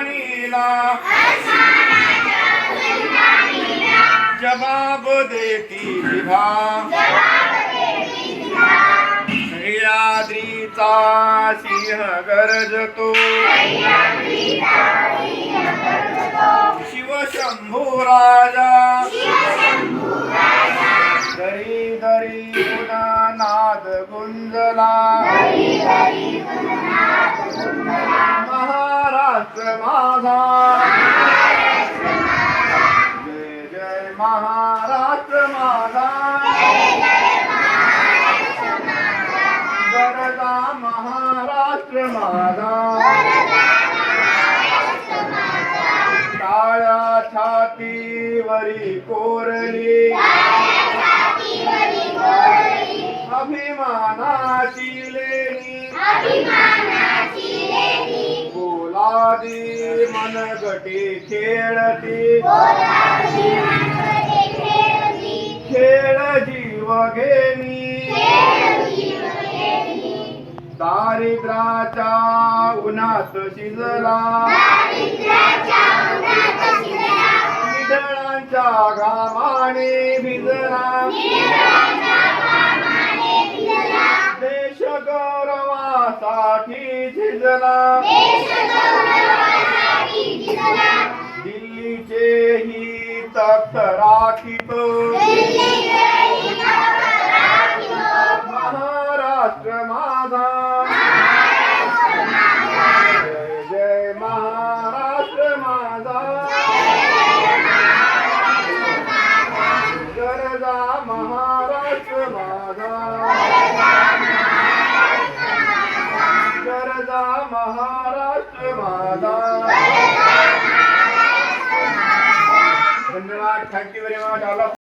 जवाब जबाब देती विभा. सह्याद्रीचा सिंह गरजतो. शिवशंभू राजा. दरी दरी पुन्हा नाद गुंजला. जय जय महाराष्ट्र माझा गरजा महाराष्ट्र माझा टाळ्या छातीवरी कोरली अभिमानाची लेणी. बोलादी मनगटी खेळती. खेळ जीव घेणी दारिद्राच्या उन्हात शिजला. विदळांच्या घामाने भिजला. देश गौरवासाठी झिजला. ही तख्त महाराष्ट्र माझा। जय जय महाराष्ट्र माझा। गरजा महाराष्ट्र माझा। गरजा महाराष्ट्र माझा। thank you very much. All of